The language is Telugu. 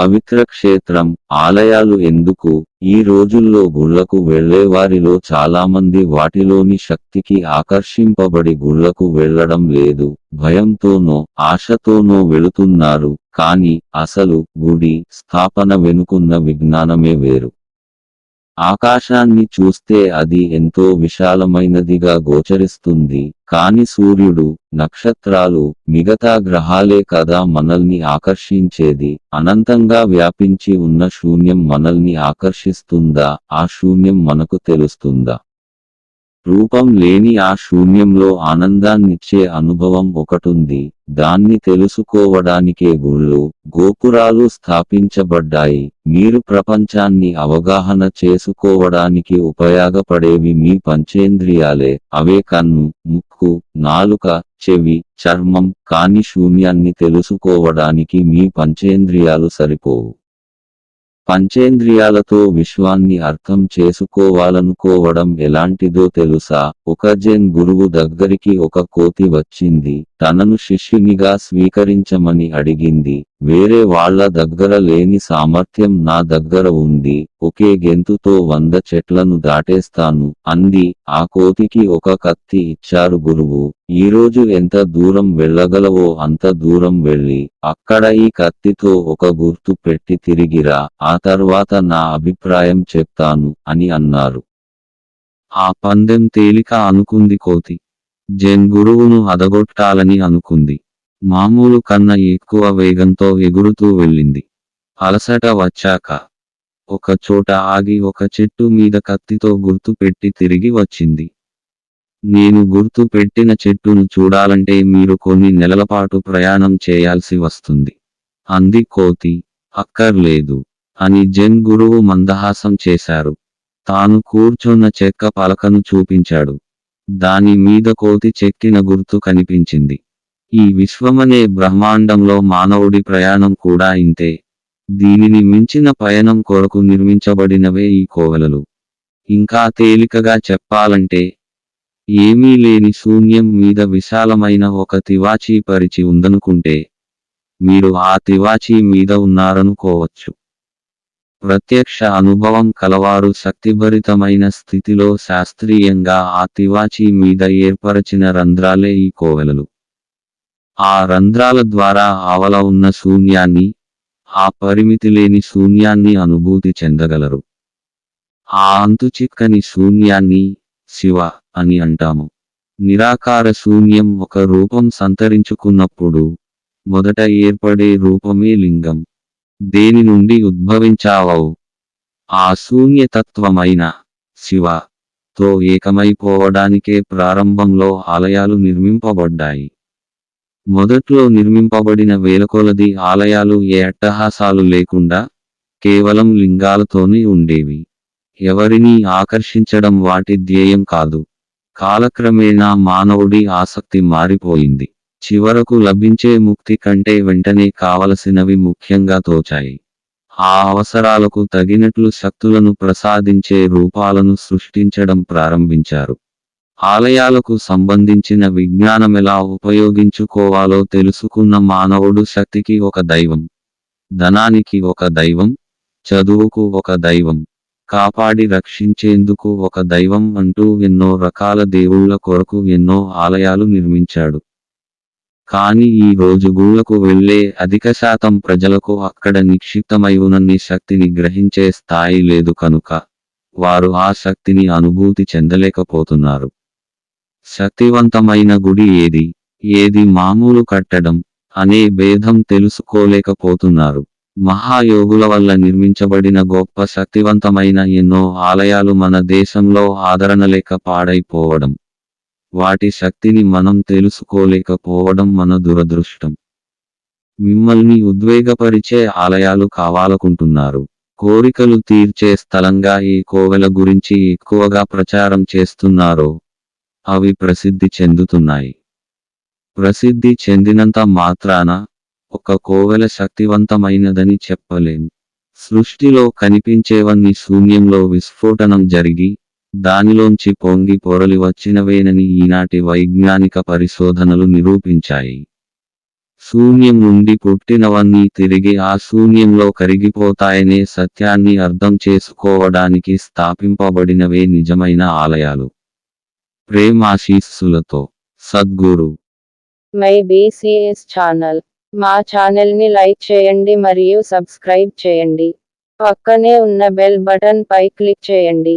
పవిత్ర క్షేత్రం ఆలయాలు ఎందుకు? ఈ రోజుల్లో గుళ్ళకు వెళ్ళేవారిలో చాలామంది వాటిలోని శక్తికి ఆకర్షింపబడి గుళ్ళకు వెళ్ళడం లేదు. భయంతోనో ఆశతోనో వెళుతున్నారు. కాని అసలు గుడి స్థాపన వెనుకున్న విజ్ఞానమే వేరు. ఆకాశాన్ని చూస్తే అది ఎంతో విశాలమైనదిగా గోచరిస్తుంది. కాని సూర్యుడు నక్షత్రాలు మిగతా గ్రహాలే కదా మనల్ని ఆకర్షించేది. అనంతంగా వ్యాపించి ఉన్న శూన్యం మనల్ని ఆకర్షిస్తుందా? ఆ శూన్యం మనకు తెలుస్తుందా? రూపం లేని ఆ శూన్యంలో ఆనందాన్నిచ్చే అనుభవం ఒకటుంది. దాన్ని తెలుసుకోవడానికే గుళ్ళు గోపురాలు స్థాపించబడ్డాయి. మీరు ప్రపంచాన్ని అవగాహన చేసుకోవడానికి ఉపయోగపడేవి మీ పంచేంద్రియాలే. అవే కన్ను ముక్కు నాలుక చెవి చర్మం కాని శూన్యాన్ని తెలుసుకోవడానికి మీ పంచేంద్రియాలు సరిపోవు. పంచేంద్రియాలతో విశ్వాన్ని అర్థం చేసుకోవాలనుకోవడం ఎలాంటిదో తెలుసా? ఒక జెన్ గురువు దగ్గరికి ఒక కోతి వచ్చింది. తనను శిష్యునిగా స్వీకరించమని అడిగింది. వేరే వాళ్ళ దగ్గర లేని సామర్థ్యం నా దగ్గర ఉంది. ఒకే గెంతుతో వంద చెట్లను దాటేస్తాను. అంది. ఆ కోతికి ఒక కత్తి ఇచ్చారు గురువు. ఈరోజు ఎంత దూరం వెళ్ళగలవో అంత దూరం వెళ్ళి. అక్కడ ఈ కత్తితో ఒక గుర్తు పెట్టి తిరిగిరా. ఆ తర్వాత నా అభిప్రాయం చెప్తాను అని అన్నారు. ఆ పందెం తేలిక అనుకుంది కోతి. జెన్ గురువును అదగొట్టాలని అనుకుంది. మామూలు కన్నా ఎక్కువ వేగంతో ఎగురుతూ వెళ్ళింది. అలసట వచ్చాక ఒక చోట ఆగి ఒక చెట్టు మీద కత్తితో గుర్తు పెట్టి తిరిగి వచ్చింది. నేను గుర్తు పెట్టిన చెట్టును చూడాలంటే మీరు కొన్ని నెలలపాటు ప్రయాణం చేయాల్సి వస్తుంది. అంది కోతి. అక్కర్లేదు అని జెన్ గురువు మందహాసం చేశారు. తాను కూర్చున్న చెక్క పలకను చూపించాడు. దాని మీద కోతి చెక్కిన గుర్తు కనిపించింది. ఈ విశ్వమనే బ్రహ్మాండంలో మానవుడి ప్రయాణం కూడా ఇంతే. దీనిని మించిన పయనం కొరకు నిర్మించబడినవే ఈ కోవలలు. ఇంకా తేలికగా చెప్పాలంటే ఏమీ లేని శూన్యం మీద విశాలమైన ఒక తివాచీ పరిచి ఉందనుకుంటే మీరు ఆ తివాచీ మీద ఉన్నారనుకోవచ్చు. ప్రత్యక్ష అనుభవం కలవారు శక్తిభరితమైన స్థితిలో శాస్త్రీయంగా ఆ తివాచీ మీద ఏర్పరచిన రంధ్రాలే ఈ కోవెలలు. ఆ రంధ్రాల ద్వారా ఆవల ఉన్న శూన్యాన్ని ఆ పరిమితి లేని శూన్యాన్ని అనుభూతి చెందగలరు. ఆ అంతుచిక్కని శూన్యాన్ని శివ అని అంటాము. నిరాకార శూన్యం ఒక రూపం సంతరించుకున్నప్పుడు మొదట ఏర్పడే రూపమే లింగం. దేని నుండి ఉద్భవించావవు ఆ శూన్యతత్వమైన శివ తో ఏకమైపోవడానికే ప్రారంభంలో ఆలయాలు నిర్మింపబడ్డాయి. మొదట్లో నిర్మింపబడిన వేలకొలది ఆలయాలు ఏ అట్టహాసాలు లేకుండా కేవలం లింగాలతోనే ఉండేవి. ఎవరినీ ఆకర్షించడం వాటి ధ్యేయం కాదు. కాలక్రమేణా మానవుడి ఆసక్తి మారిపోయింది. చివరకు లభించే ముక్తి కంటే వెంటనే కావలసినవి ముఖ్యంగా తోచాయి. ఆ అవసరాలకు తగినట్లు శక్తులను ప్రసాదించే రూపాలను సృష్టించడం ప్రారంభించారు. ఆలయాలకు సంబంధించిన విజ్ఞానమెలా ఉపయోగించుకోవాలో తెలుసుకున్న మానవుడు శక్తికి ఒక దైవం ధనానికి ఒక దైవం చదువుకు ఒక దైవం కాపాడి రక్షించేందుకు ఒక దైవం అంటూ ఎన్నో రకాల దేవుళ్ళ కొరకు ఎన్నో ఆలయాలు నిర్మించాడు. కానీ ఈ రోజు గుళ్ళకు వెళ్ళే అధిక శాతం ప్రజలకు అక్కడ నిక్షిప్తమై ఉన్నన్ని శక్తిని గ్రహించే స్థాయి లేదు కనుక వారు ఆ శక్తిని అనుభూతి చెందలేకపోతున్నారు. శక్తివంతమైన గుడి ఏది? ఏది మామూలు కట్టడం అనే భేదం తెలుసుకోలేకపోతున్నారు. మహాయోగుల వల్ల నిర్మించబడిన గొప్ప శక్తివంతమైన ఎన్నో ఆలయాలు మన దేశంలో ఆదరణ లేక పాడైపోవడం. వాటి శక్తిని మనం తెలుసుకోలేకపోవడం మన దురదృష్టం. మిమ్మల్ని ఉద్వేగపరిచే ఆలయాలు కావాలనుకుంటున్నారు. కోరికలు తీర్చే స్థలంగా ఈ కోవెల గురించి ఎక్కువగా ప్రచారం చేస్తున్నారో అవి ప్రసిద్ధి చెందుతున్నాయి. ప్రసిద్ధి చెందినంత మాత్రాన ఒక కోవెల శక్తివంతమైనదని చెప్పలేం. సృష్టిలో కనిపించేవన్నీ శూన్యంలో విస్ఫోటనం జరిగి దానిలోంచి పొంగి పొరలి వచ్చినవేనని ఈనాటి వైజ్ఞానిక పరిశోధనలు నిరూపించాయి. శూన్యం నుండి పుట్టినవన్నీ తిరిగి ఆ శూన్యంలో కరిగిపోతాయనే సత్యాన్ని అర్థం చేసుకోవడానికి స్థాపింపబడినవే నిజమైన ఆలయాలు. ప్రేమాశీస్సులతో. సద్గురు. My BCS channel. మా ఛానల్ని లైక్ చేయండి మరియు సబ్స్క్రైబ్ చేయండి. పక్కనే ఉన్న బెల్ బటన్ పై క్లిక్ చేయండి.